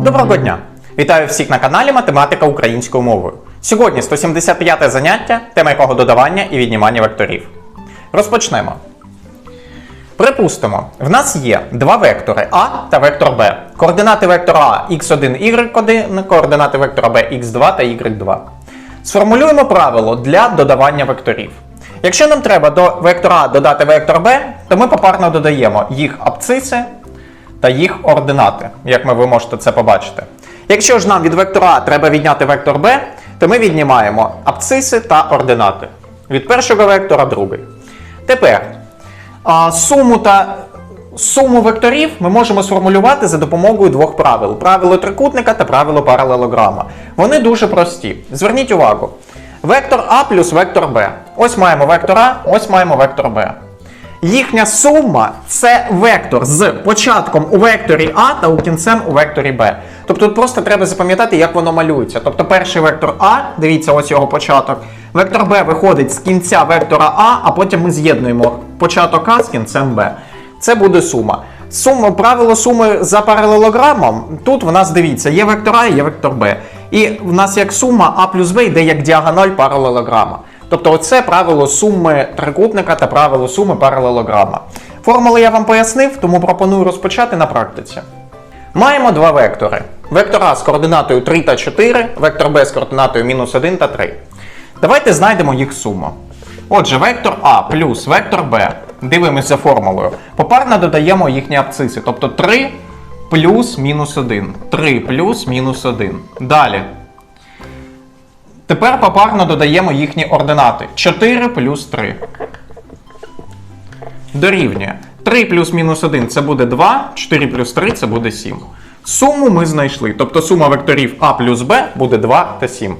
Доброго дня! Вітаю всіх на каналі Математика українською мовою. Сьогодні 175 заняття, тема якого додавання і віднімання векторів. Розпочнемо. Припустимо, в нас є два вектори А та вектор Б. Координати вектора А x1, y1, координати вектора Б x2 та y2. Сформулюємо правило для додавання векторів. Якщо нам треба до вектора А додати вектор Б, то ми попарно додаємо їх абциси та їх ординати, як ми ви можете це побачити. Якщо ж нам від вектора А треба відняти вектор Б, то ми віднімаємо абциси та ординати. Від першого вектора другий. Тепер суму та суму векторів ми можемо сформулювати за допомогою двох правил: правило трикутника та правило паралелограма. Вони дуже прості. Зверніть увагу. Вектор А плюс вектор Б. Ось маємо вектор А, ось маємо вектор Б. Їхня сума це вектор з початком у векторі А та у кінцем у векторі Б. Тобто тут просто треба запам'ятати, як воно малюється. Тобто перший вектор А, дивіться, ось його початок. Вектор Б виходить з кінця вектора А, а потім ми з'єднуємо початок А з кінцем Б. Це буде сума. Сума, правило суми за паралелограмом. Тут в нас дивіться, є вектор А і є вектор Б. І в нас як сума А плюс Б йде як діагональ паралелограма. Тобто, оце правило суми трикутника та правило суми паралелограма. Формули я вам пояснив, тому пропоную розпочати на практиці. Маємо два вектори. Вектор А з координатою 3 та 4, вектор Б з координатою мінус 1 та 3. Давайте знайдемо їх суму. Отже, вектор А плюс вектор Б. Дивимося формулою. Попарно додаємо їхні абциси. Тобто 3 плюс мінус 1. 3 плюс мінус 1. Далі. Тепер попарно додаємо їхні ординати. 4 плюс 3. Дорівнює. 3 плюс мінус 1 це буде 2, 4 плюс 3 це буде 7. Суму ми знайшли. Тобто сума векторів А плюс Б буде 2 та 7.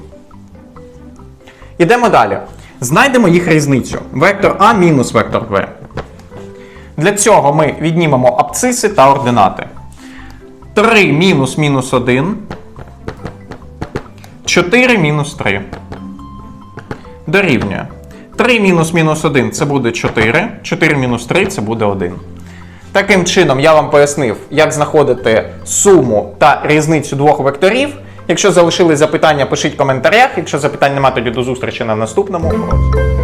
Ідемо далі. Знайдемо їх різницю. Вектор А мінус вектор Б. Для цього ми віднімемо абциси та ординати. 3 мінус мінус 1. 4 мінус 3. Дорівнює. 3 мінус мінус 1 це буде 4. 4 мінус 3 це буде 1. Таким чином, я вам пояснив, як знаходити суму та різницю двох векторів. Якщо залишили запитання, пишіть в коментарях. Якщо запитань немає, тоді до зустрічі на наступному уроці.